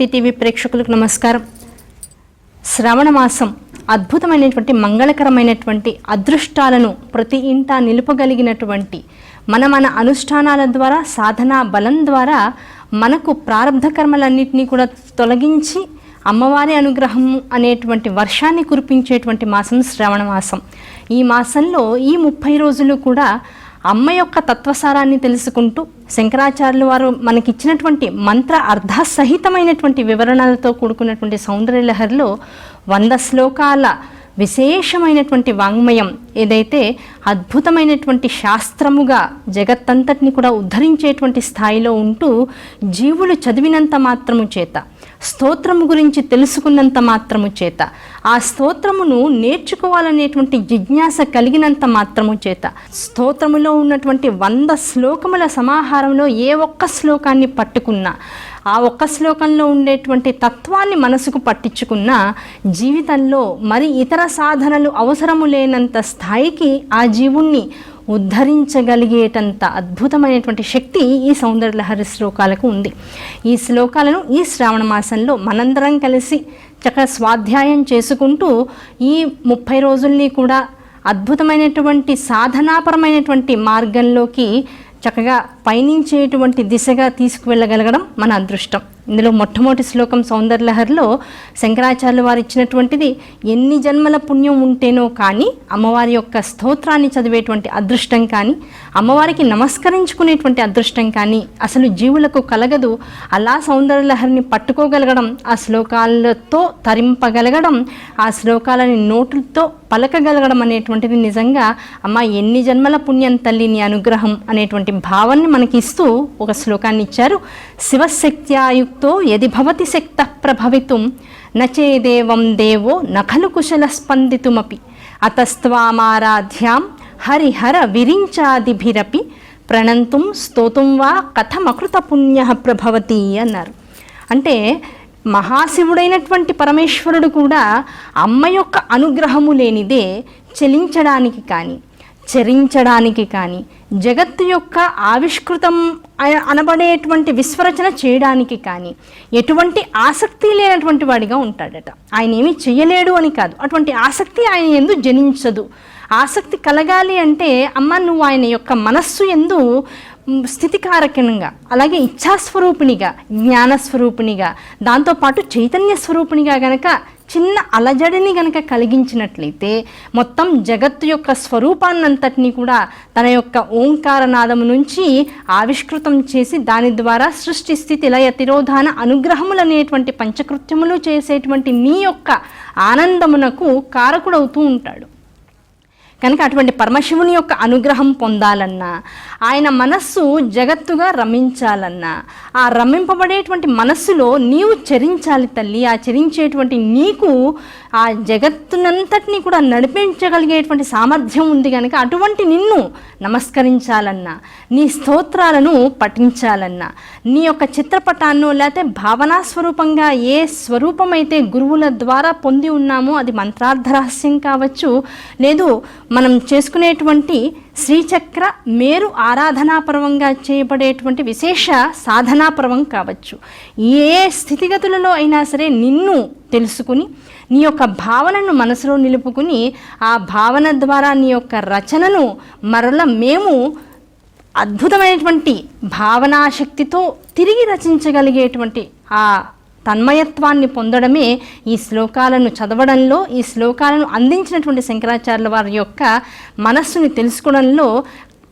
శక్తి TV ప్రేక్షకులకు నమస్కారం. శ్రవణ మాసం అద్భుతమైనటువంటి మంగళకరమైనటువంటి అదృష్టాలను ప్రతి ఇంట నిలుపగలిగినటువంటి మన మన అనుష్ఠానాల ద్వారా సాధనా బలం ద్వారా మనకు ప్రారంధ కర్మలన్నింటినీ కూడా తొలగించి అమ్మవారి అనుగ్రహం అనేటువంటి వర్షాన్ని కురిపించేటువంటి మాసం శ్రవణ మాసం. ఈ మాసంలో ఈ ముప్పై రోజులు కూడా అమ్మ యొక్క తత్వసారాన్ని తెలుసుకుంటూ శంకరాచార్యులు వారు మనకిచ్చినటువంటి మంత్ర అర్ధసహితమైనటువంటి వివరణలతో కూడుకున్నటువంటి సౌందర్యలహరిలో వంద శ్లోకాల విశేషమైనటువంటి వాంగ్మయం ఏదైతే అద్భుతమైనటువంటి శాస్త్రముగా జగత్తంతటిని కూడా ఉద్ధరించేటువంటి స్థాయిలో ఉంటూ జీవులు చదివినంత మాత్రము చేత స్తోత్రము గురించి తెలుసుకున్నంత మాత్రము చేత. ఆ స్తోత్రమును నేర్చుకోవాలనేటువంటి జిజ్ఞాస కలిగినంత మాత్రము చేత. స్తోత్రములో ఉన్నటువంటి వంద శ్లోకముల సమాహారంలో ఏ ఒక్క శ్లోకాన్ని పట్టుకున్నా ఆ ఒక్క శ్లోకంలో ఉండేటువంటి తత్వాన్ని మనసుకు పట్టించుకున్న జీవితంలో మరి ఇతర సాధనలు అవసరము లేనంత స్థాయికి ఆ జీవుణ్ణి ఉద్ధరించగలిగేటంత అద్భుతమైనటువంటి శక్తి ఈ సౌందర్యలహరి శ్లోకాలకు ఉంది. ఈ శ్లోకాలను ఈ శ్రావణ మాసంలో మనందరం కలిసి చక్కగా స్వాధ్యాయం చేసుకుంటూ ఈ ముప్పై రోజుల్ని కూడా అద్భుతమైనటువంటి సాధనాపరమైనటువంటి మార్గంలోకి చక్కగా పయనించేటువంటి దిశగా తీసుకువెళ్ళగలగడం మన అదృష్టం. ఇందులో మొట్టమొదటి శ్లోకం సౌందర్యలహరిలో శంకరాచార్యులు వారు ఇచ్చినటువంటిది ఎన్ని జన్మల పుణ్యం ఉంటేనో కానీ అమ్మవారి యొక్క స్తోత్రాన్ని చదివేటువంటి అదృష్టం కానీ అమ్మవారికి నమస్కరించుకునేటువంటి అదృష్టం కానీ అసలు జీవులకు కలగదు. అలా సౌందర్యలహరిని పట్టుకోగలగడం ఆ శ్లోకాలతో తరింపగలగడం ఆ శ్లోకాలని నోటులతో పలకగలగడం అనేటువంటిది నిజంగా అమ్మ ఎన్ని జన్మల పుణ్యం తల్లి నీ అనుగ్రహం అనేటువంటి భావాన్ని మనకి ఇస్తూ ఒక శ్లోకాన్ని ఇచ్చారు. శివశక్త్యాయుక్తో యది భవతి శక్త ప్రభవితుం నచేదేవం దేవో నఖలు కుశల స్పందితుమపి అతస్త్వామారాధ్యాం హరిహర విరించాదిభిరపి ప్రణంతుం స్తోతుం వా కథమకృత పుణ్య ప్రభవతి అన్నారు. అంటే మహాశివుడైనటువంటి పరమేశ్వరుడు కూడా అమ్మ యొక్క అనుగ్రహము లేనిదే చెలించడానికి కానీ చరించడానికి కానీ జగత్తు యొక్క ఆవిష్కృతం అనబడేటువంటి విశ్వరచన చేయడానికి కానీ ఎటువంటి ఆసక్తి లేనటువంటి వాడిగా ఉంటాడట. ఆయన ఏమీ చెయ్యలేడు అని కాదు. అటువంటి ఆసక్తి ఆయన ఎందు జనించదు. ఆసక్తి కలగాలి అంటే అమ్మ నువ్వు ఆయన యొక్క మనస్సు ఎందు స్థితికారకంగా అలాగే ఇచ్ఛాస్వరూపిణిగా జ్ఞానస్వరూపిణిగా దాంతోపాటు చైతన్య స్వరూపిణిగా గనక చిన్న అలజడిని గనక కలిగించినట్లయితే మొత్తం జగత్తు యొక్క స్వరూపాన్నంతటినీ కూడా తన యొక్క ఓంకారనాదము నుంచి ఆవిష్కృతం చేసి దాని ద్వారా సృష్టి స్థితి లయ తిరోధాన అనుగ్రహములు అనేటువంటి పంచకృత్యములు చేసేటువంటి నీ యొక్క ఆనందమునకు కారకుడవుతూ ఉంటాడు. కనుక అటువంటి పరమశివుని యొక్క అనుగ్రహం పొందాలన్నా ఆయన మనస్సు జగత్తుగా రమించాలన్నా ఆ రమింపబడేటువంటి మనస్సులో నీవు చరించాలి తల్లి ఆ చరించేటువంటి నీకు ఆ జగత్తునంతటినీ కూడా నడిపించగలిగేటువంటి సామర్థ్యం ఉంది కనుక అటువంటి నిన్ను నమస్కరించాలన్నా నీ స్తోత్రాలను పఠించాలన్నా నీ యొక్క చిత్రపటాన్నో లేకపోతే భావనా స్వరూపంగా ఏ స్వరూపమైతే గురువుల ద్వారా పొంది ఉన్నామో అది మంత్రార్థ రహస్యం కావచ్చు. లేదు మనం చేసుకునేటువంటి శ్రీచక్ర మేరు ఆరాధనాపర్వంగా చేయబడేటువంటి విశేష సాధనాపర్వం కావచ్చు. ఏ స్థితిగతులలో అయినా సరే నిన్ను తెలుసుకుని నీ యొక్క భావనను మనసులో నిలుపుకుని ఆ భావన ద్వారా నీ యొక్క రచనను మరల మేము అద్భుతమైనటువంటి భావనాశక్తితో తిరిగి రచించగలిగేటువంటి ఆ తన్మయత్వాన్ని పొందడమే ఈ శ్లోకాలను చదవడంలో ఈ శ్లోకాలను అందించినటువంటి శంకరాచార్యుల వారి యొక్క మనస్సుని తెలుసుకోవడంలో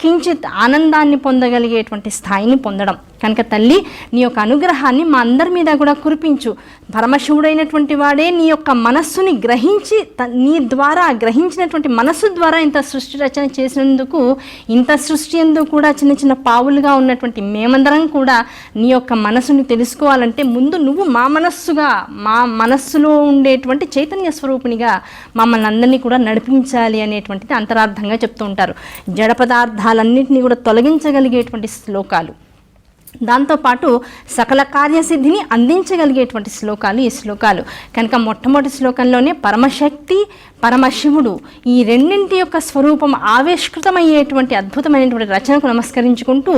కించిత్ ఆనందాన్ని పొందగలిగేటువంటి స్థాయిని పొందడం. కనుక తల్లి నీ యొక్క అనుగ్రహాన్ని మా అందరి మీద కూడా కురిపించు. పరమశివుడైనటువంటి వాడే నీ యొక్క మనస్సుని గ్రహించి త- నీ ద్వారా గ్రహించినటువంటి మనస్సు ద్వారా ఇంత సృష్టి రచన చేసినందుకు ఇంత సృష్టి ఎందు కూడా చిన్న చిన్న పావులుగా ఉన్నటువంటి మేమందరం కూడా నీ యొక్క మనస్సుని తెలుసుకోవాలంటే ముందు నువ్వు మా మనస్సుగా మా మనస్సులో ఉండేటువంటి చైతన్య స్వరూపిణిగా మమ్మల్ని అందరినీ కూడా నడిపించాలి అనేటువంటిది అంతరార్థంగా చెప్తూ ఉంటారు. జడ పదార్థాలన్నింటినీ కూడా తొలగించగలిగేటువంటి శ్లోకాలు. దాంతోపాటు సకల కార్యసిద్ధిని అందించగలిగేటువంటి శ్లోకాలు ఈ శ్లోకాలు. కనుక మొట్టమొదటి శ్లోకంలోనే పరమశక్తి పరమశివుడు ఈ రెండింటి యొక్క స్వరూపం ఆవిష్కృతమయ్యేటువంటి అద్భుతమైనటువంటి రచనకు నమస్కరించుకుంటూ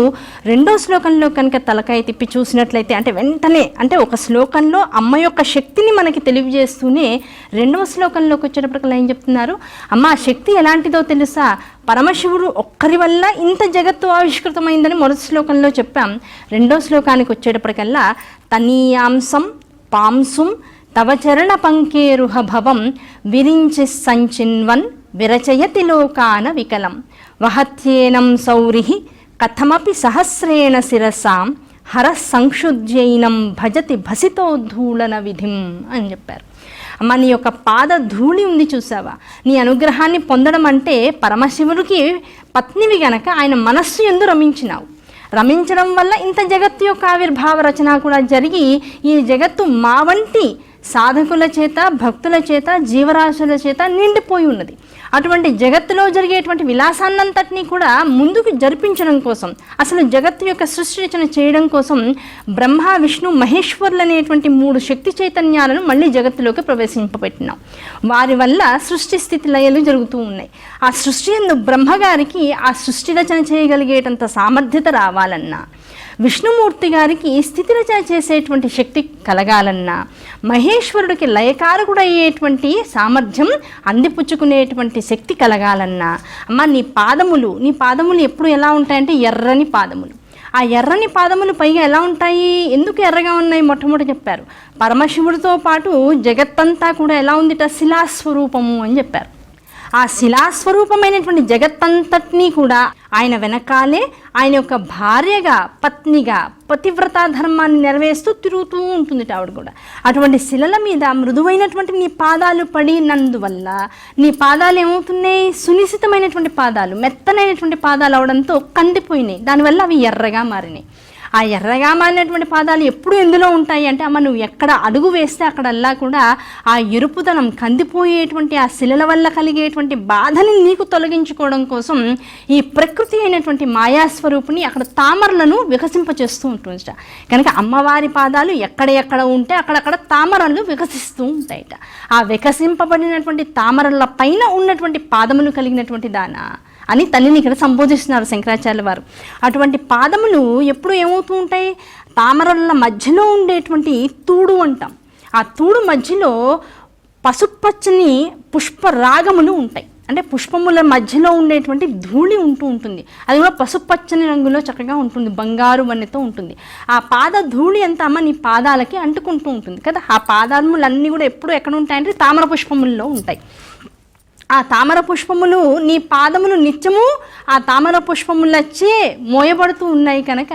రెండో శ్లోకంలో కనుక తలకాయ తిప్పి చూసినట్లయితే అంటే వెంటనే అంటే ఒక శ్లోకంలో అమ్మ యొక్క శక్తిని మనకి తెలియజేస్తూనే రెండవ శ్లోకంలోకి వచ్చేటప్పటికల్లా ఏం చెప్తున్నారు? అమ్మ శక్తి ఎలాంటిదో తెలుసా? పరమశివుడు ఒక్కరి వల్ల ఇంత జగత్తు ఆవిష్కృతమైందని మొదటి శ్లోకంలో చెప్పాం. రెండో శ్లోకానికి వచ్చేటప్పటికల్లా తనీయాంశం పాంసుం తవ చరణ పంకేరుహ భవం విరించి సంచిన్వన్ విరచయతి లోకాన వికలం. వహత్యేనం సౌరి కథమపి సహస్రేణ శిరసాం హర సంక్షుద్యైనం భజతి భసితోద్ధూళన విధిం అని చెప్పారు. అమ్మ నీ యొక్క పాద ధూళి ఉంది చూసావా? నీ అనుగ్రహాన్ని పొందడం అంటే పరమశివుడికి పత్నివి గనక ఆయన మనస్సు ఎందు రమించినావు. రమించడం వల్ల ఇంత జగత్తు యొక్క ఆవిర్భావ రచన కూడా జరిగి ఈ జగత్తు మా వంటి సాధకుల చేత భక్తుల చేత జీవరాశుల చేత నిండిపోయి ఉన్నది. అటువంటి జగత్తులో జరిగేటువంటి విలాసాన్నంతటినీ కూడా ముందుకు జరిపించడం కోసం అసలు జగత్తు యొక్క సృష్టి రచన చేయడం కోసం బ్రహ్మ విష్ణు మహేశ్వరులు అనేటువంటి మూడు శక్తి చైతన్యాలను మళ్ళీ జగత్తులోకి ప్రవేశింపబెట్టినాం వారి వల్ల సృష్టి స్థితి లయలు జరుగుతూ ఉన్నాయి. ఆ సృష్టి ఎందు బ్రహ్మగారికి ఆ సృష్టి రచన చేయగలిగేటంత సామర్థ్యత రావాలన్నా విష్ణుమూర్తి గారికి స్థితి రచన చేసేటువంటి శక్తి కలగాలన్నా మహేశ్వరుడికి లయకారకుడు అయ్యేటువంటి సామర్థ్యం అందిపుచ్చుకునేటువంటి శక్తి కలగాలన్నా అమ్మ నీ పాదములు నీ పాదములు ఎప్పుడు ఎలా ఉంటాయంటే ఎర్రని పాదములు. ఆ ఎర్రని పాదములు పైగా ఎలా ఉంటాయి? ఎందుకు ఎర్రగా ఉన్నాయి? మొట్టమొదటి చెప్పారు. పరమశివుడితో పాటు జగత్తంతా కూడా ఎలా ఉందిట? శిలాస్వరూపము అని చెప్పారు. ఆ శిలాస్వరూపమైనటువంటి జగత్తంతటినీ కూడా ఆయన వెనకాలే ఆయన యొక్క భార్యగా పత్నిగా పతివ్రత ధర్మాన్ని నెరవేరుస్తూ తిరుగుతూ ఉంటుంది ఆవిడ కూడా. అటువంటి శిలల మీద మృదువైనటువంటి నీ పాదాలు పడినందువల్ల నీ పాదాలు ఏమవుతున్నాయి? సునిశ్చితమైనటువంటి పాదాలు మెత్తనైనటువంటి పాదాలు అవడంతో కందిపోయినాయి. దానివల్ల అవి ఎర్రగా మారినాయి. ఆ ఎర్రగా మారినటువంటి పాదాలు ఎప్పుడు ఎందులో ఉంటాయి అంటే అమ్మ నువ్వు ఎక్కడ అడుగు వేస్తే అక్కడల్లా కూడా ఆ ఎరుపుదనం కందిపోయేటువంటి ఆ శిలల వల్ల కలిగేటువంటి బాధని నీకు తొలగించుకోవడం కోసం ఈ ప్రకృతి అయినటువంటి మాయాస్వరూపుని అక్కడ తామరలను వికసింపచేస్తూ ఉంటుందట. కనుక అమ్మవారి పాదాలు ఎక్కడ ఎక్కడ ఉంటే అక్కడక్కడ తామరలు వికసిస్తూ ఉంటాయట. ఆ వికసింపబడినటువంటి తామరల పైన ఉన్నటువంటి పాదములు కలిగినటువంటి దాన. అని తల్లిని ఇక్కడ సంబోధిస్తున్నారు శంకరాచార్య వారు. అటువంటి పాదములు ఎప్పుడు ఏమవుతూ ఉంటాయి? తామరల మధ్యలో ఉండేటువంటి తూడు అంటాం. ఆ తూడు మధ్యలో పసుపచ్చని పుష్పరాగములు ఉంటాయి. అంటే పుష్పముల మధ్యలో ఉండేటువంటి ధూళి ఉంటూ ఉంటుంది. అది కూడా పసుపచ్చని రంగులో చక్కగా ఉంటుంది. బంగారు వన్నెతో ఉంటుంది. ఆ పాద ధూళి అంతా అమ్మ నీ పాదాలకి అంటుకుంటూ ఉంటుంది కదా. ఆ పాదములన్నీ కూడా ఎప్పుడు ఎక్కడ ఉంటాయంటే తామర పుష్పముల్లో ఉంటాయి. ఆ తామర పుష్పములు నీ పాదములు నిత్యము ఆ తామర పుష్పములచ్చే మోయబడుతూ ఉన్నాయి కనుక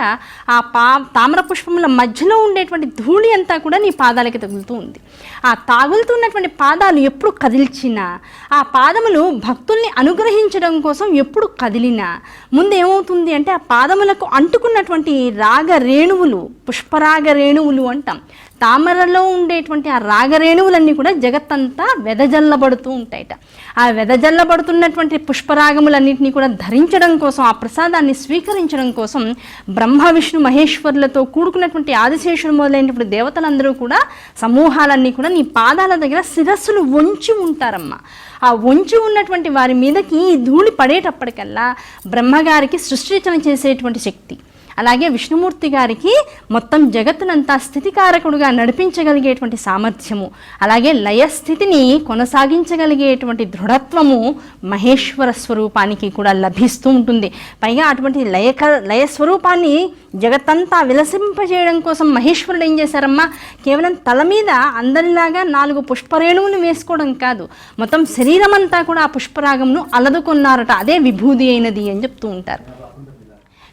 ఆ పా తామర పుష్పముల మధ్యలో ఉండేటువంటి ధూళి అంతా కూడా నీ పాదాలకి తగులుతూ ఉంది. ఆ తాగులుతున్నటువంటి పాదాలు ఎప్పుడు కదిల్చినా ఆ పాదములు భక్తుల్ని అనుగ్రహించడం కోసం ఎప్పుడు కదిలినా ముందు ఏమవుతుంది అంటే ఆ పాదములకు అంటుకున్నటువంటి రాగ రేణువులు పుష్పరాగ రేణువులు అంటాం. తామరలో ఉండేటువంటి ఆ రాగరేణువులన్నీ కూడా జగత్తంతా వెదజల్లబడుతూ ఉంటాయట. ఆ వెదజల్లబడుతున్నటువంటి పుష్పరాగములన్నింటినీ కూడా ధరించడం కోసం ఆ ప్రసాదాన్ని స్వీకరించడం కోసం బ్రహ్మ విష్ణు మహేశ్వరులతో కూడుకున్నటువంటి ఆదిశేషుడు మొదలైనటువంటి దేవతలందరూ కూడా సమూహాలన్నీ కూడా నీ పాదాల దగ్గర శిరస్సులు వంచి ఉంటారమ్మా. ఆ వంచి ఉన్నటువంటి వారి మీదకి ఈ ధూళి పడేటప్పటికల్లా బ్రహ్మగారికి సృష్టిచన చేసేటువంటి శక్తి. అలాగే విష్ణుమూర్తి గారికి మొత్తం జగత్తునంతా స్థితికారకుడుగా నడిపించగలిగేటువంటి సామర్థ్యము అలాగే లయస్థితిని కొనసాగించగలిగేటువంటి దృఢత్వము మహేశ్వర స్వరూపానికి కూడా లభిస్తూ ఉంటుంది. పైగా అటువంటి లయక లయ స్వరూపాన్ని జగత్తంతా విలసింపజేయడం కోసం మహేశ్వరుడు ఏం చేశారమ్మా? కేవలం తల మీద అందరిలాగా నాలుగు పుష్పరేణువులు వేసుకోవడం కాదు మొత్తం శరీరం అంతా కూడా ఆ పుష్పరాగంను అలదుకున్నారట అదే విభూది అయినది అని చెప్తూ ఉంటారు.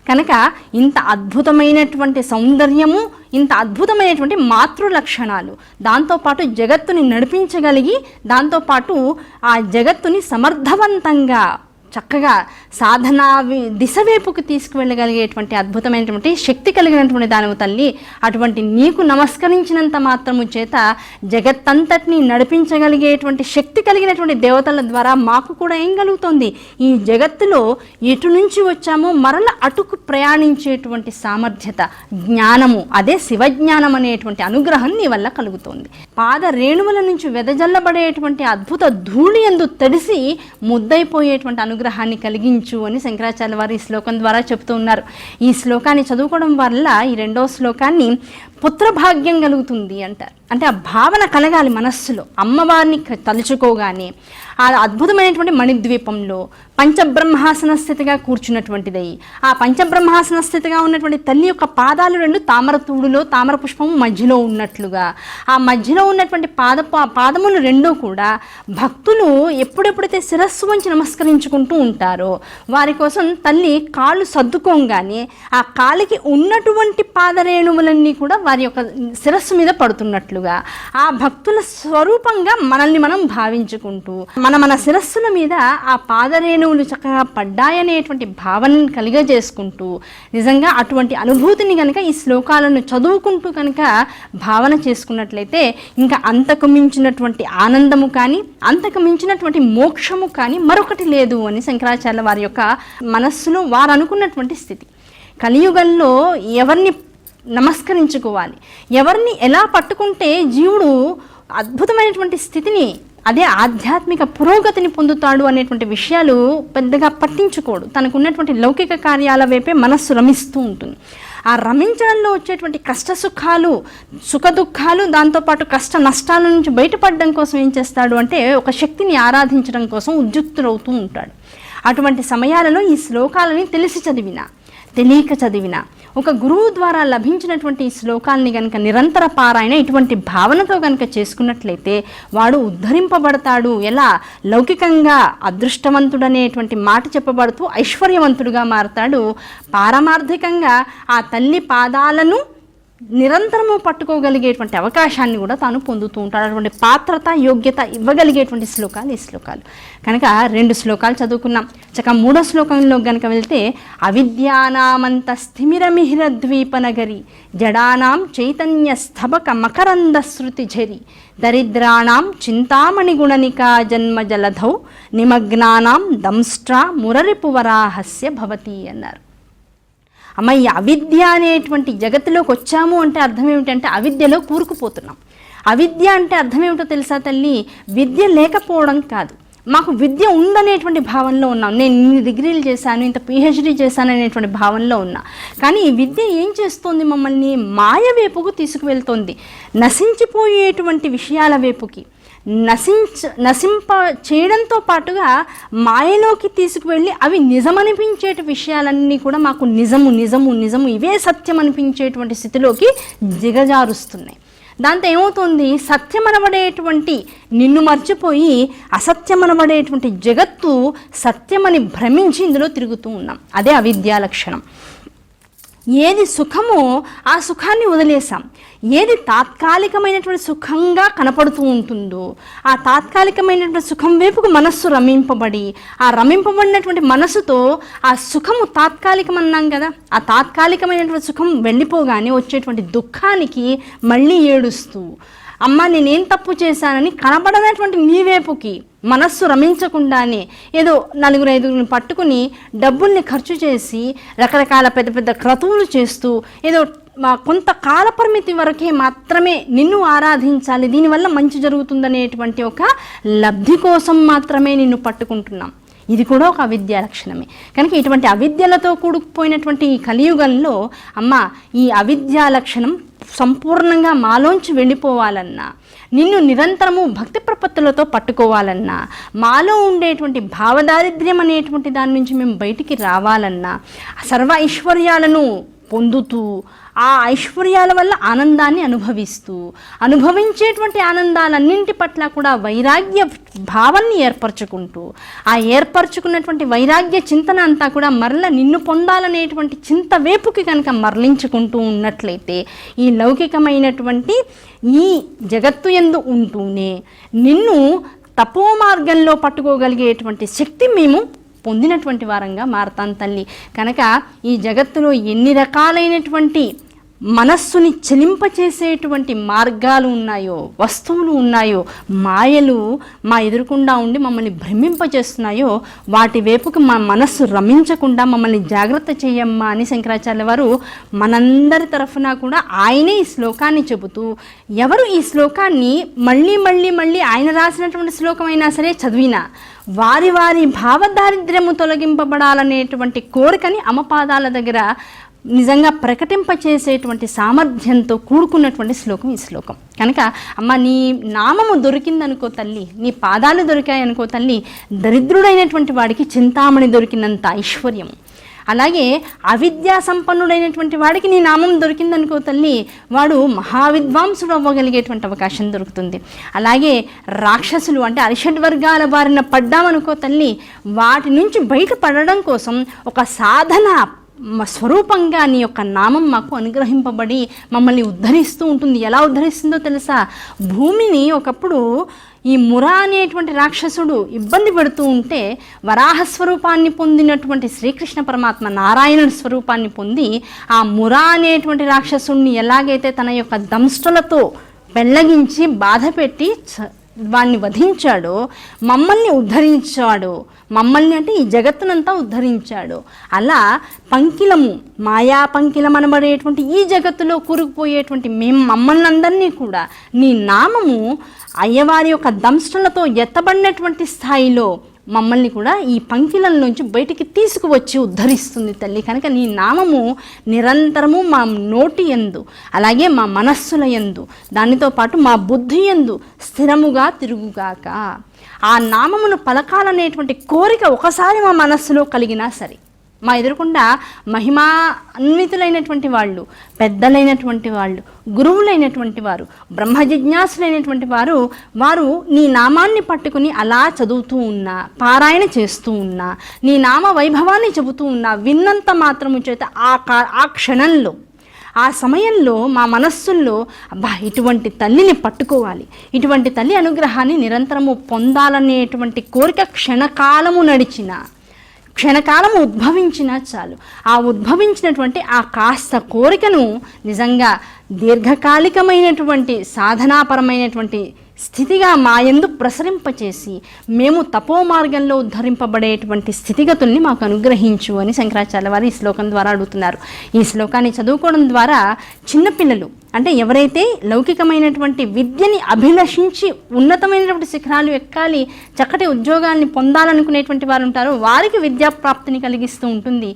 కనుక ఇంత అద్భుతమైనటువంటి సౌందర్యము ఇంత అద్భుతమైనటువంటి మాతృ లక్షణాలు దాంతోపాటు జగత్తుని నడిపించగలిగి దాంతోపాటు ఆ జగత్తుని సమర్థవంతంగా చక్కగా సాధనా దిశ వైపుకు తీసుకువెళ్ళగలిగేటువంటి అద్భుతమైనటువంటి శక్తి కలిగినటువంటి దాని తల్లి. అటువంటి నీకు నమస్కరించినంత మాత్రము చేత జగత్తంతటిని నడిపించగలిగేటువంటి శక్తి కలిగినటువంటి దేవతల ద్వారా మాకు కూడా ఏం కలుగుతుంది? ఈ జగత్తులో ఎటు నుంచి వచ్చామో మరల అటుకు ప్రయాణించేటువంటి సామర్థ్యత జ్ఞానము అదే శివజ్ఞానం అనేటువంటి అనుగ్రహం నీ వల్ల కలుగుతోంది. పాద రేణువుల నుంచి వెదజల్లబడేటువంటి అద్భుత ధూళి ఎందు తడిసి ముద్దైపోయేటువంటి అనుగ్రహాన్ని కలిగించు అని శంకరాచార్య వారు ఈ శ్లోకం ద్వారా చెప్తూ ఉన్నారు. ఈ శ్లోకాన్ని చదువుకోవడం వల్ల ఈ రెండవ శ్లోకాన్ని పుత్రభాగ్యం కలుగుతుంది అంటారు. అంటే ఆ భావన కలగాలి మనస్సులో. అమ్మవారిని తలుచుకోగానే ఆ అద్భుతమైనటువంటి మణిద్వీపంలో పంచబ్రహ్మాసన స్థితిగా కూర్చున్నటువంటిది ఆ పంచబ్రహ్మాసన స్థితిగా ఉన్నటువంటి తల్లి యొక్క పాదాలు రెండు తామర తూడులో తామర పుష్పం మధ్యలో ఉన్నట్లుగా. ఆ మధ్యలో ఉన్నటువంటి పాద పా- పాదములు రెండూ కూడా భక్తులు ఎప్పుడెప్పుడైతే శిరస్సు వంచి నమస్కరించుకుంటూ ఉంటారో వారి కోసం తల్లి కాళ్ళు సర్దుకోగానే ఆ కాలికి ఉన్నటువంటి పాదరేణువులన్నీ కూడా వారి యొక్క శిరస్సు మీద పడుతున్నట్లుగా. ఆ భక్తుల స్వరూపంగా మనల్ని మనం భావించుకుంటూ మన మన శిరస్సుల మీద ఆ పాదరేణువులు చక్కగా పడ్డాయనేటువంటి భావనను కలిగజేసుకుంటూ నిజంగా అటువంటి అనుభూతిని కనుక ఈ శ్లోకాలను చదువుకుంటూ కనుక భావన చేసుకున్నట్లయితే ఇంకా అంతకు మించినటువంటి ఆనందము కానీ అంతకు మించినటువంటి మోక్షము కానీ మరొకటి లేదు అని శంకరాచార్య వారి యొక్క మనస్సులో వారు అనుకున్నటువంటి స్థితి. కలియుగంలో ఎవరిని నమస్కరించుకోవాలి? ఎవరిని ఎలా పట్టుకుంటే జీవుడు అద్భుతమైనటువంటి స్థితిని అదే ఆధ్యాత్మిక పురోగతిని పొందుతాడు అనేటువంటి విషయాలు పెద్దగా పట్టించుకోడు. తనకు ఉన్నటువంటి లౌకిక కార్యాల వైపే మనస్సు రమిస్తూ ఉంటుంది. ఆ రమించడంలో వచ్చేటువంటి కష్ట సుఖాలు సుఖ దుఃఖాలు దాంతోపాటు కష్ట నష్టాల నుంచి బయటపడడం కోసం ఏం చేస్తాడు అంటే ఒక శక్తిని ఆరాధించడం కోసం ఉద్యుక్తుడవుతూ ఉంటాడు. అటువంటి సమయాలలో ఈ శ్లోకాలని తెలిసి చదివిన తెలియక చదివిన. ఒక గురువు ద్వారా లభించినటువంటి ఈ శ్లోకాల్ని కనుక నిరంతర పారాయణ ఇటువంటి భావనతో కనుక చేసుకున్నట్లయితే వాడు ఉద్ధరింపబడతాడు. ఎలా? లౌకికంగా అదృష్టవంతుడనేటువంటి మాట చెప్పబడుతూ ఐశ్వర్యవంతుడుగా మారతాడు. పారమార్థికంగా ఆ తల్లి పాదాలను నిరంతరము పట్టుకోగలిగేటువంటి అవకాశాన్ని కూడా తాను పొందుతూ ఉంటాడు. అటువంటి పాత్రత యోగ్యత ఇవ్వగలిగేటువంటి శ్లోకాలు ఈ శ్లోకాలు. కనుక రెండు శ్లోకాలు చదువుకున్నాం. చక్క మూడో శ్లోకంలో కనుక వెళ్తే అవిద్యానామంత స్థిమిరమిహిర ద్వీపనగరి జడానాం చైతన్య స్థబక మకరంద శృతి ఝరి దరిద్రాణం చింతామణి గుణనికా జన్మ జలధౌ నిమగ్నానాం దంష్ట్రా మురరిపువరాహస్య భవతి అన్నారు. అమ్మ ఈ అవిద్య అనేటువంటి జగత్తులోకి వచ్చాము అంటే అర్థం ఏమిటంటే అవిద్యలో కూరుకుపోతున్నాం. అవిద్య అంటే అర్థం ఏమిటో తెలుసా తల్లి? విద్య లేకపోవడం కాదు. మాకు విద్య ఉందనేటువంటి భావనలో ఉన్నాం. నేను ఇన్ని డిగ్రీలు చేశాను ఇంత పిహెచ్డీ చేశాను అనేటువంటి భావనలో ఉన్నా. కానీ ఈ విద్య ఏం చేస్తోంది మమ్మల్ని? మాయ వైపుకు తీసుకువెళ్తోంది. నశించిపోయేటువంటి విషయాల వైపుకి. నశించ నశింప చేయడంతో పాటుగా మాయలోకి తీసుకువెళ్ళి అవి నిజమనిపించేటి విషయాలన్నీ కూడా మాకు నిజము నిజము నిజము ఇవే సత్యం అనిపించేటువంటి స్థితిలోకి దిగజారుస్తున్నాయి. దాంతో ఏమవుతుంది? సత్యమనబడేటువంటి నిన్ను మర్చిపోయి అసత్యమనబడేటువంటి జగత్తు సత్యమని భ్రమించి ఇందులో తిరుగుతూ ఉన్నాం. అదే అవిద్యా లక్షణం. ఏది సుఖమో ఆ సుఖాన్ని వదిలేసాం ఏది తాత్కాలికమైనటువంటి సుఖంగా కనపడుతూ ఉంటుందో ఆ తాత్కాలికమైనటువంటి సుఖం వైపుకు మనస్సు రమింపబడి ఆ రమింపబడినటువంటి మనస్సుతో ఆ సుఖము తాత్కాలికం అన్నాం కదా ఆ తాత్కాలికమైనటువంటి సుఖం వెళ్ళిపోగానే వచ్చేటువంటి దుఃఖానికి మళ్ళీ ఏడుస్తూ అమ్మ నేనేం తప్పు చేశానని కనబడనటువంటి నీ వైపుకి మనస్సు రమించకుండానే ఏదో నలుగురు ఐదుగురిని పట్టుకుని డబ్బుల్ని ఖర్చు చేసి రకరకాల పెద్ద పెద్ద క్రతువులు చేస్తూ ఏదో కొంత కాల పరిమితి వరకే మాత్రమే నిన్ను ఆరాధించాలి. దీనివల్ల మంచి జరుగుతుందనేటువంటి ఒక లబ్ధి కోసం మాత్రమే నిన్ను పట్టుకుంటున్నాం. ఇది కూడా ఒక అవిద్య లక్షణమే. కనుక ఇటువంటి అవిద్యలతో కూడుకుపోయినటువంటి ఈ కలియుగంలో అమ్మ ఈ అవిద్యా లక్షణం సంపూర్ణంగా మాలోంచి వెళ్ళిపోవాలన్నా నిన్ను నిరంతరము భక్తి ప్రపత్తులతో పట్టుకోవాలన్నా మాలో ఉండేటువంటి భావదారిద్ర్యం అనేటువంటి దాని నుంచి మేము బయటికి రావాలన్నా సర్వ ఐశ్వర్యాలను పొందుతూ ఆ ఐశ్వర్యాల వల్ల ఆనందాన్ని అనుభవిస్తూ అనుభవించేటువంటి ఆనందాలన్నింటి పట్ల కూడా వైరాగ్య భావాన్ని ఏర్పరచుకుంటూ ఆ ఏర్పరచుకున్నటువంటి వైరాగ్య చింతన అంతా కూడా మరల నిన్ను పొందాలనేటువంటి చింత వేపుకి కనుక మరలించుకుంటూ ఉన్నట్లయితే ఈ లౌకికమైనటువంటి ఈ జగత్తు ఎందు ఉంటూనే నిన్ను తపో మార్గంలో పట్టుకోగలిగేటువంటి శక్తి మేము పొందినటువంటి వారంగా మారతాను తల్లి. కనుక ఈ జగత్తులో ఎన్ని రకాలైనటువంటి మనస్సుని చలింపచేసేటువంటి మార్గాలు ఉన్నాయో వస్తువులు ఉన్నాయో మాయలు మా ఎదురుకుండా ఉండి మమ్మల్ని భ్రమింపచేస్తున్నాయో వాటి వైపుకి మా మనస్సు రమించకుండా మమ్మల్ని జాగ్రత్త చేయమ్మా అని శంకరాచార్య వారు మనందరి తరఫున కూడా ఆయనే ఈ శ్లోకాన్ని చెబుతూ ఎవరు ఈ శ్లోకాన్ని మళ్ళీ మళ్ళీ మళ్ళీ ఆయన రాసినటువంటి శ్లోకమైనా సరే చదివినా వారి వారి భావదారిద్ర్యము తొలగింపబడాలనేటువంటి కోరికని అమపాదాల దగ్గర నిజంగా ప్రకటింపచేసేటువంటి సామర్థ్యంతో కూడుకున్నటువంటి శ్లోకం ఈ శ్లోకం. కనుక అమ్మ నీ నామము దొరికిందనుకో తల్లి నీ పాదాలు దొరికాయనుకో తల్లి దరిద్రుడైనటువంటి వాడికి చింతామణి దొరికినంత ఐశ్వర్యం. అలాగే అవిద్యా సంపన్నుడైనటువంటి వాడికి నీ నామం దొరికిందనుకో తల్లి వాడు మహావిద్వాంసుడు అవ్వగలిగేటువంటి అవకాశం దొరుకుతుంది. అలాగే రాక్షసులు అంటే అరిషడ్ వర్గాల బారిన పడ్డామనుకో తల్లి వాటి నుంచి బయటపడడం కోసం ఒక సాధన స్వరూపంగా నీ యొక్క నామం మాకు అనుగ్రహింపబడి మమ్మల్ని ఉద్ధరిస్తూ ఉంటుంది. ఎలా ఉద్ధరిస్తుందో తెలుసా? భూమిని ఒకప్పుడు ఈ మురా అనేటువంటి రాక్షసుడు ఇబ్బంది పెడుతూ ఉంటే వరాహ స్వరూపాన్ని పొందినటువంటి శ్రీకృష్ణ పరమాత్మ నారాయణుడి స్వరూపాన్ని పొంది ఆ మురా అనేటువంటి రాక్షసుడిని ఎలాగైతే తన యొక్క దంష్టులతో పెళ్ళగించి బాధ పెట్టి చ- వాణ్ణి వధించాడో మమ్మల్ని ఉద్ధరించాడు మమ్మల్ని అంటే ఈ జగత్తునంతా ఉద్ధరించాడు. అలా పంకిలము మాయా పంకిలం అనబడేటువంటి ఈ జగత్తులో కూరుకుపోయేటువంటి మేము మమ్మల్ని అందరినీ కూడా నీ నామము అయ్యవారి యొక్క దంష్టలతో ఎత్తబడినటువంటి స్థాయిలో మమ్మల్ని కూడా ఈ పంకిలం నుంచి బయటికి తీసుకువచ్చి ఉద్ధరిస్తుంది తల్లి. కనుక నీ నామము నిరంతరము మా నోటి ఎందు అలాగే మా మనస్సుల ఎందు దానితో పాటు మా బుద్ధి ఎందు స్థిరముగా తిరుగుగాక. ఆ నామమును పలకాలనేటువంటి కోరిక ఒకసారి మా మనస్సులో కలిగినా సరే మా ఎదురుకుండా మహిమాన్వితులైనటువంటి వాళ్ళు పెద్దలైనటువంటి వాళ్ళు గురువులైనటువంటి వారు బ్రహ్మ జిజ్ఞాసులైనటువంటి వారు వారు నీ నామాన్ని పట్టుకుని అలా చదువుతూ ఉన్నా పారాయణ చేస్తూ ఉన్నా నీ నామ వైభవాన్ని చెబుతూ ఉన్నా విన్నంత మాత్రము చేత ఆ కా ఆ క్షణంలో ఆ సమయంలో మా మనస్సుల్లో అబ్బా ఇటువంటి తల్లిని పట్టుకోవాలి ఇటువంటి తల్లి అనుగ్రహాన్ని నిరంతరము పొందాలనేటువంటి కోరిక క్షణకాలము నడిచిన క్షణకాలం ఉద్భవించినా చాలు. ఆ ఉద్భవించినటువంటి ఆ కాస్త కోరికను నిజంగా దీర్ఘకాలికమైనటువంటి సాధనాపరమైనటువంటి స్థితిగా మా యందు ప్రసరింపచేసి మేము తపో మార్గంలో ఉద్ధరింపబడేటువంటి స్థితిగతుల్ని మాకు అనుగ్రహించు అని శంకరాచార్య వారు ఈ శ్లోకం ద్వారా అడుగుతున్నారు. ఈ శ్లోకాన్ని చదువుకోవడం ద్వారా చిన్నపిల్లలు అంటే ఎవరైతే లౌకికమైనటువంటి విద్యని అభిలషించి ఉన్నతమైనటువంటి శిఖరాలు ఎక్కాలి చక్కటి ఉద్యోగాన్ని పొందాలనుకునేటువంటి వారు ఉంటారో వారికి విద్యా ప్రాప్తిని కలిగిస్తూ ఉంటుంది.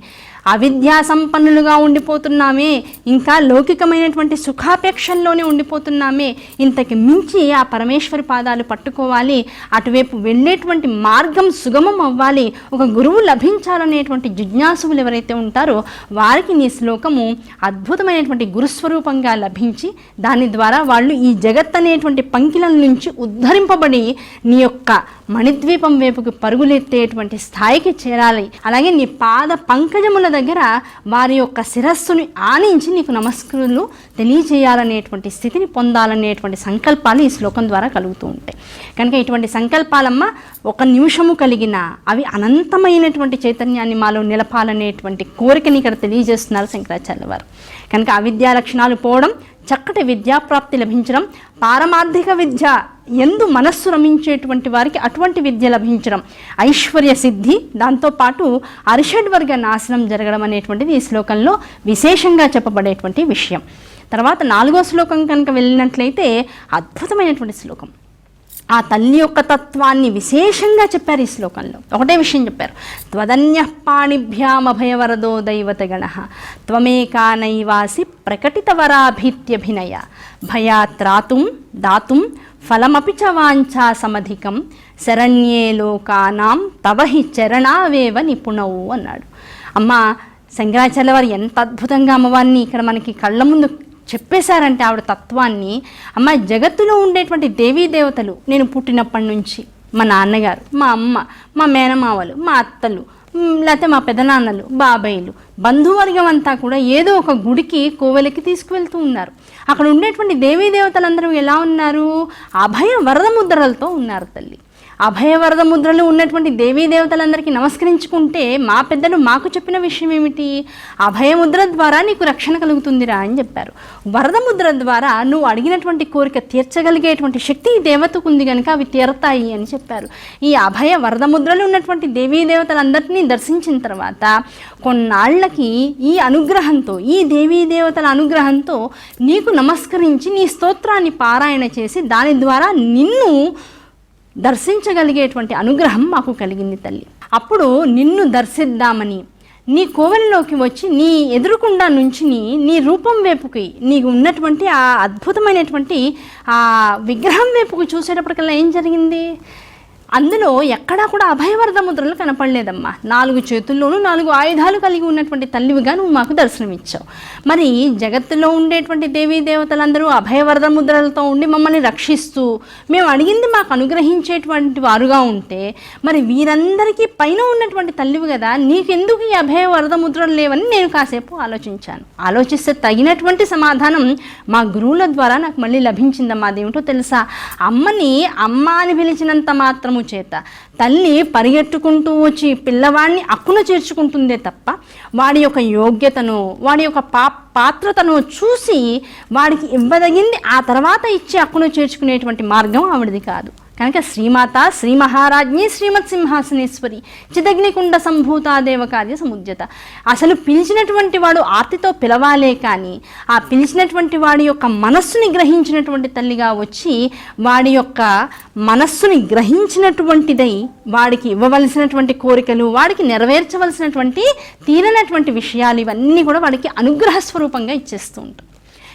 అవిద్యా సంపన్నులుగా ఉండిపోతున్నామే ఇంకా లౌకికమైనటువంటి సుఖాపేక్షల్లోనే ఉండిపోతున్నామే. ఇంతకి మించి ఆ పరమేశ్వరి పాదాలు పట్టుకోవాలి అటువైపు వెళ్ళేటువంటి మార్గం సుగమం అవ్వాలి ఒక గురువు లభించాలనేటువంటి జిజ్ఞాసువులు ఎవరైతే ఉంటారో వారికి నీ శ్లోకము అద్భుతమైనటువంటి గురుస్వరూపంగా లభించి దాని ద్వారా వాళ్ళు ఈ జగత్ అనేటువంటి పంకిలం నుంచి ఉద్ధరింపబడి నీ యొక్క మణిద్వీపం వైపుకి పరుగులెత్తేటువంటి స్థాయికి చేరాలి. అలాగే నీ పాద పంకజముల దగ్గర వారి యొక్క శిరస్సుని ఆనించి నీకు నమస్కృతులు తెలియజేయాలనేటువంటి స్థితిని పొందాలనేటువంటి సంకల్పాలు ఈ శ్లోకం ద్వారా కలుగుతూ ఉంటాయి. కనుక ఇటువంటి సంకల్పాలమ్మ ఒక నిమిషము కలిగిన అవి అనంతమైనటువంటి చైతన్యాన్ని మాలో నిలపాలనేటువంటి కోరికని ఇక్కడ తెలియజేస్తున్నారు శంకరాచార్య వారు. కనుక అవిద్యా లక్షణాలు పోవడం చక్కటి విద్యాప్రాప్తి లభించడం పారమార్థిక విద్య ఎందు మనస్సు రమించేటువంటి వారికి అటువంటి విద్య లభించడం ఐశ్వర్య సిద్ధి దాంతోపాటు అరిషడ్ వర్గ నాశనం జరగడం అనేటువంటిది ఈ శ్లోకంలో విశేషంగా చెప్పబడేటువంటి విషయం. తర్వాత నాలుగో శ్లోకం కనుక వెళ్ళినట్లయితే అద్భుతమైనటువంటి శ్లోకం. ఆ తల్లి యొక్క తత్వాన్ని విశేషంగా చెప్పారు ఈ శ్లోకంలో. ఒకటే విషయం చెప్పారు. త్వదన్య పాణిభ్యామభయవరదో దైవతగణ త్వమేకానైవాసి ప్రకటితవరాభీత్యభినయ భయాత్రాతుం దాతుం ఫలమపి చ వాంఛా సమధికం శరణ్యే లోకానాం తవహి చరణావేవ నిపుణవు అన్నాడు. అమ్మ శంకరాచార్య వారు ఎంత అద్భుతంగా అమ్మవారిని ఇక్కడ మనకి కళ్ళ ముందు చెప్పేశారంటే ఆవిడ తత్వాన్ని అమ్మ జగత్తులో ఉండేటువంటి దేవీ దేవతలు నేను పుట్టినప్పటి నుంచి మా నాన్నగారు మా అమ్మ మా మేనమావలు మా అత్తలు లేకపోతే మా పెదనాన్నలు బాబాయిలు బంధువర్గం అంతా కూడా ఏదో ఒక గుడికి కోవెలకి తీసుకువెళ్తూ ఉన్నారు. అక్కడ ఉండేటువంటి దేవీ దేవతలందరూ ఎలా ఉన్నారు? అభయ వరద ముద్రలతో ఉన్నారు తల్లి. అభయవరద ముద్రలు ఉన్నటువంటి దేవీ దేవతలందరికీ నమస్కరించుకుంటే మా పెద్దలు మాకు చెప్పిన విషయం ఏమిటి? అభయముద్ర ద్వారా నీకు రక్షణ కలుగుతుందిరా అని చెప్పారు. వరద ముద్ర ద్వారా నువ్వు అడిగినటువంటి కోరిక తీర్చగలిగేటువంటి శక్తి ఈ దేవతకు ఉంది కనుక అవి తీరతాయి అని చెప్పారు. ఈ అభయ వరద ముద్రలు ఉన్నటువంటి దేవీ దేవతలందరినీ దర్శించిన తర్వాత కొన్నాళ్ళకి ఈ అనుగ్రహంతో ఈ దేవీ దేవతల అనుగ్రహంతో నీకు నమస్కరించి నీ స్తోత్రాన్ని పారాయణ చేసి దాని ద్వారా నిన్ను దర్శించగలిగేటువంటి అనుగ్రహం మాకు కలిగింది తల్లి. అప్పుడు నిన్ను దర్శిద్దామని నీ కోవెలలోకి వచ్చి నీ ఎదురుకుండా నుంచిని నీ రూపం వైపుకి నీకు ఉన్నటువంటి ఆ అద్భుతమైనటువంటి ఆ విగ్రహం వైపుకు చూసేటప్పటికల్లా ఏం జరిగింది? అందులో ఎక్కడా కూడా అభయవర్ధ ముద్రలు కనపడలేదమ్మా. నాలుగు చేతుల్లోనూ నాలుగు ఆయుధాలు కలిగి ఉన్నటువంటి తల్లివిగా నువ్వు మాకు దర్శనమిచ్చావు. మరి జగత్తులో ఉండేటువంటి దేవీ దేవతలందరూ అభయవర్ధ ముద్రలతో ఉండి మమ్మల్ని రక్షిస్తూ మేము అడిగింది మాకు అనుగ్రహించేటువంటి వారుగా ఉంటే మరి వీరందరికీ పైన ఉన్నటువంటి తల్లివి కదా నీకెందుకు ఈ అభయవర్ధ ముద్రలు లేవని నేను కాసేపు ఆలోచించాను. ఆలోచిస్తే తగినటువంటి సమాధానం మా గురువుల ద్వారా నాకు మళ్ళీ లభించిందమ్మా. అదేమిటో తెలుసా? అమ్మని అమ్మ అని పిలిచినంత మాత్రం మాత్రము చేత. తల్లి పరిగెట్టుకుంటూ వచ్చి పిల్లవాడిని అక్కున చేర్చుకుంటుందే తప్ప వాడి యొక్క యోగ్యతను వాడి యొక్క పా పాత్రతను చూసి వాడికి ఇవ్వదగింది ఆ తర్వాత ఇచ్చి అక్కున చేర్చుకునేటువంటి మార్గం ఆవిడది కాదు. కనుక శ్రీమాత శ్రీ మహారాజ్ఞి శ్రీమత్ సింహాసనేశ్వరి చిదగ్నికుండ సంభూత దేవకార్య సముద్యత. అసలు పిలిచినటువంటి వాడు ఆర్తితో పిలవాలే కానీ ఆ పిలిచినటువంటి వాడి యొక్క మనస్సుని గ్రహించినటువంటి తల్లిగా వచ్చి వాడి యొక్క మనస్సుని గ్రహించినటువంటిదై వాడికి ఇవ్వవలసినటువంటి కోరికలు వాడికి నెరవేర్చవలసినటువంటి తీరనటువంటి విషయాలు ఇవన్నీ కూడా వాడికి అనుగ్రహ స్వరూపంగా ఇచ్చేస్తూ ఉంటాం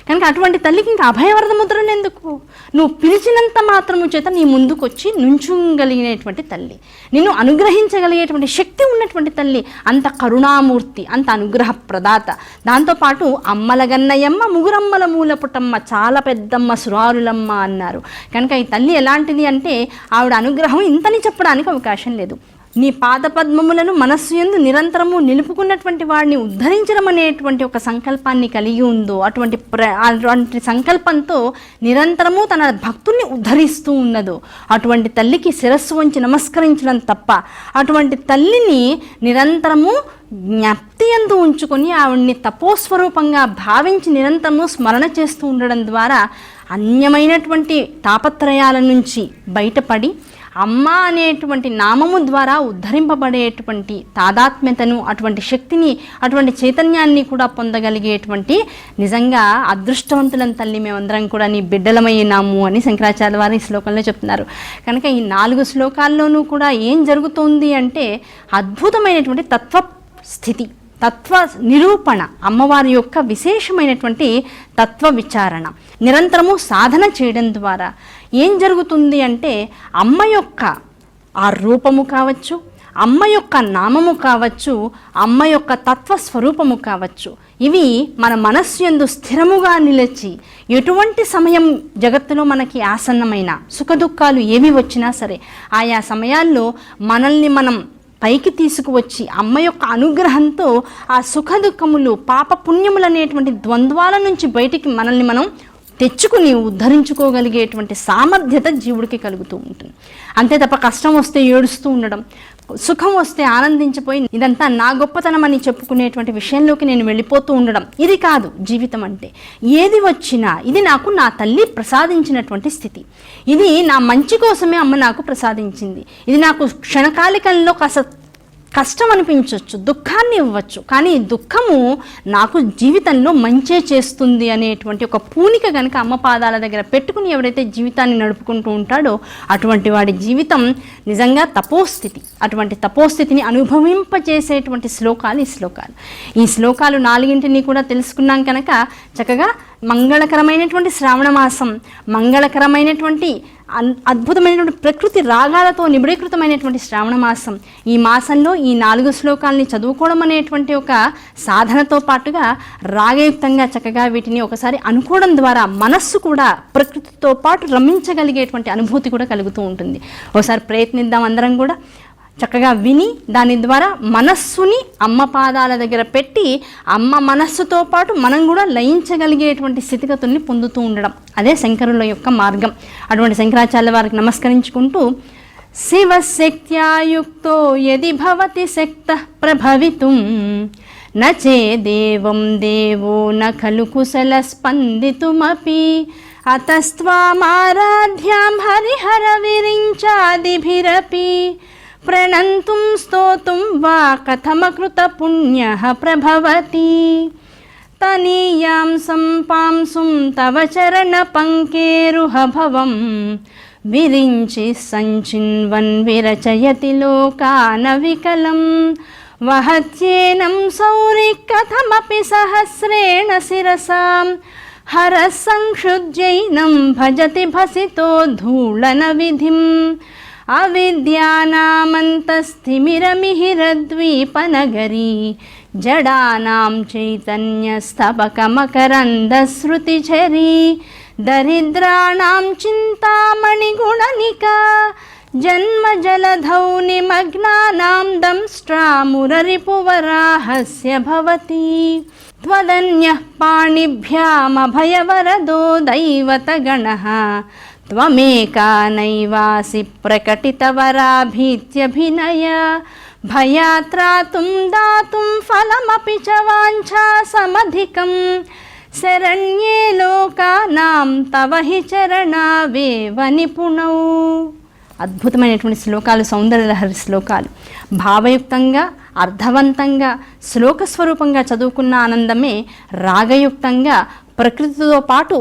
కనుక అటువంటి తల్లికి ఇంకా అభయవరద ముద్రలు ఎందుకు? నువ్వు పిలిచినంత మాత్రము చేత నీ ముందుకు వచ్చి నుంచుగలిగినటువంటి తల్లి. నిన్ను అనుగ్రహించగలిగేటువంటి శక్తి ఉన్నటువంటి తల్లి అంత కరుణామూర్తి అంత అనుగ్రహ ప్రదాత దాంతోపాటు అమ్మల గన్నయ్యమ్మ ముగురమ్మల మూలపుటమ్మ చాలా పెద్దమ్మ సురారులమ్మ అన్నారు. కనుక ఈ తల్లి ఎలాంటిది అంటే ఆవిడ అనుగ్రహం ఇంతని చెప్పడానికి అవకాశం లేదు. నీ పాదపద్మములను మనస్సు ఎందు నిరంతరము నిలుపుకున్నటువంటి వాడిని ఉద్ధరించడం అనేటువంటి ఒక సంకల్పాన్ని కలిగి ఉందో అటువంటి ప్ర అటువంటి సంకల్పంతో నిరంతరము తన భక్తుల్ని ఉద్ధరిస్తూ ఉన్నదో అటువంటి తల్లికి శిరస్సు వంచి నమస్కరించడం తప్ప అటువంటి తల్లిని నిరంతరము జ్ఞప్తి ఎందు ఉంచుకొని ఆవిడ్ని తపోస్వరూపంగా భావించి నిరంతరము స్మరణ చేస్తూ ఉండడం ద్వారా అన్యమైనటువంటి తాపత్రయాల నుంచి బయటపడి అమ్మ అనేటువంటి నామము ద్వారా ఉద్ధరింపబడేటువంటి తాదాత్మ్యతను అటువంటి శక్తిని అటువంటి చైతన్యాన్ని కూడా పొందగలిగేటువంటి నిజంగా అదృష్టవంతులం తల్లి మేమందరం కూడా నీ బిడ్డలమైనాము అని శంకరాచార్య వారు ఈ శ్లోకంలో చెప్తున్నారు. కనుక ఈ నాలుగు శ్లోకాల్లోనూ కూడా ఏం జరుగుతోంది అంటే అద్భుతమైనటువంటి తత్వ స్థితి తత్వ నిరూపణ అమ్మవారి యొక్క విశేషమైనటువంటి తత్వ విచారణ నిరంతరము సాధన చేయడం ద్వారా ఏం జరుగుతుంది అంటే అమ్మ యొక్క ఆ రూపము కావచ్చు అమ్మ యొక్క నామము కావచ్చు అమ్మ యొక్క తత్వ స్వరూపము కావచ్చు. ఇవి మన మనస్సు ఎందు స్థిరముగా నిలిచి ఎటువంటి సమయం జగత్తులో మనకి ఆసన్నమైన సుఖదుఖాలు ఏవి వచ్చినా సరే ఆయా సమయాల్లో మనల్ని మనం పైకి తీసుకువచ్చి అమ్మ యొక్క అనుగ్రహంతో ఆ సుఖదుఖములు పాపపుణ్యములు పాప పుణ్యములు అనేటువంటి ద్వంద్వాల నుంచి బయటికి మనల్ని మనం తెచ్చుకుని ఉద్ధరించుకోగలిగేటువంటి సామర్థ్యత జీవుడికి కలుగుతూ ఉంటుంది. అంతే తప్ప కష్టం వస్తే ఏడుస్తూ ఉండడం సుఖం వస్తే ఆనందించిపోయి ఇదంతా నా గొప్పతనం అని చెప్పుకునేటువంటి విషయంలోకి నేను వెళ్ళిపోతూ ఉండడం ఇది కాదు జీవితం అంటే. ఏది వచ్చినా ఇది నాకు నా తల్లి ప్రసాదించినటువంటి స్థితి. ఇది నా మంచి కోసమే అమ్మ నాకు ప్రసాదించింది. ఇది నాకు క్షణకాలికంలో కాస్త కష్టం అనిపించవచ్చు దుఃఖాన్ని ఇవ్వచ్చు. కానీ దుఃఖము నాకు జీవితంలో మంచే చేస్తుంది అనేటువంటి ఒక పూనిక కనుక అమ్మ పాదాల దగ్గర పెట్టుకుని ఎవరైతే జీవితాన్ని నడుపుకుంటూ ఉంటాడో అటువంటి వాడి జీవితం నిజంగా తపోస్థితి. అటువంటి తపోస్థితిని అనుభవింపజేసేటువంటి శ్లోకాలు ఈ శ్లోకాలు. ఈ శ్లోకాలు నాలుగింటిని కూడా తెలుసుకున్నాం కనుక చక్కగా మంగళకరమైనటువంటి శ్రావణ మాసం మంగళకరమైనటువంటి అద్భుతమైనటువంటి ప్రకృతి రాగాలతో నిబిడీకృతమైనటువంటి శ్రావణ మాసం. ఈ మాసంలో ఈ నాలుగు శ్లోకాలని చదువుకోవడం అనేటువంటి ఒక సాధనతో పాటుగా రాగయుక్తంగా చక్కగా వీటిని ఒకసారి అనుకోవడం ద్వారా మనస్సు కూడా ప్రకృతితో పాటు రమించగలిగేటువంటి అనుభూతి కూడా కలుగుతూ ఉంటుంది. ఒకసారి ప్రయత్నిద్దాం అందరం కూడా. చక్కగా విని దాని ద్వారా మనస్సుని అమ్మ పాదాల దగ్గర పెట్టి అమ్మ మనస్సుతో పాటు మనం కూడా లయించగలిగేటువంటి స్థితిగతుల్ని పొందుతూ ఉండడం. అదే శంకరుల యొక్క మార్గం. అటువంటి శంకరాచార్య వారికి నమస్కరించుకుంటూ శివశక్త్యాయుక్తో యది భవతి శక్త ప్రభవితుం నచే దేవం దేవో న కుశల స్పందితుమపి అతస్వామారాధ్యాం హరిహర విరించాదిభిరపి ప్రణంతుం స్తోతుం వా కథమకృత పుణ్య ప్రభవతి తనీయాం సంపాంసుం తవ చరణ పంకేరుహ భవం విరించి సంచిన్వన్ విరచయతి లోకాన వికలం వహత్యేనం సౌరి కథమపి సహస్రేణ శిరసాం హర अविद्यानामन्तस्थिमिरमिहिरद्वीपनगरी जडानां चैतन्यस्तबकमकरन्दश्रुतिझरी दरिद्राणां चिन्तामणिगुणनिका जन्मजलधौ निमग्नानां दंष्ट्रामुररिपुवराहस्य भवति त्वदन्यः पाणिभ्यामभयवरदो दैवतगणः त्वमेका नैवासि प्रकटितवराभीत्यभिनय भयात्रातुं दातुं फलमपि च वाञ्छा समधिकं शरण्ये लोकानां तव हि चरणावेव निपुणौ అద్భుతమైనటువంటి శ్లోకాలు సౌందర్యలహరి శ్లోకాలు భావయుక్తంగా అర్థవంతంగా శ్లోక స్వరూపంగా చదువుకున్న ఆనందమే రాగయుక్తంగా ప్రకృతితో పాటు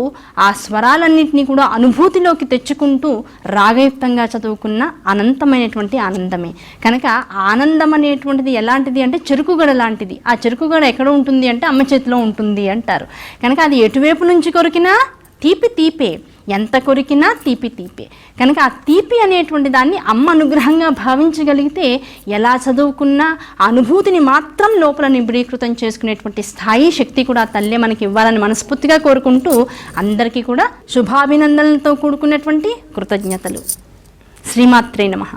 ఆ స్వరాలన్నింటినీ కూడా అనుభూతిలోకి తెచ్చుకుంటూ రాగయుక్తంగా చదువుకున్న అనంతమైనటువంటి ఆనందమే. కనుక ఆనందం అనేటువంటిది ఎలాంటిది అంటే చెరుకుగడ లాంటిది. ఆ చెరుకుగడ ఎక్కడ ఉంటుంది అంటే అమ్మ చేతిలో ఉంటుంది అంటారు. కనుక అది ఎటువైపు నుంచి కొరికినా తీపి తీపే. ఎంత కొరికినా తీపి తీపే. కనుక ఆ తీపి అనేటువంటి దాన్ని అమ్మ అనుగ్రహంగా భావించగలిగితే ఎలా చదువుకున్నా అనుభూతిని మాత్రం లోపల నిబ్రీకృతం చేసుకునేటువంటి స్థాయి శక్తి కూడా ఆ తల్లే మనకి ఇవ్వాలని మనస్ఫూర్తిగా కోరుకుంటూ అందరికీ కూడా శుభాభినందనలతో కూడుకున్నటువంటి కృతజ్ఞతలు. శ్రీమాత్రే నమః.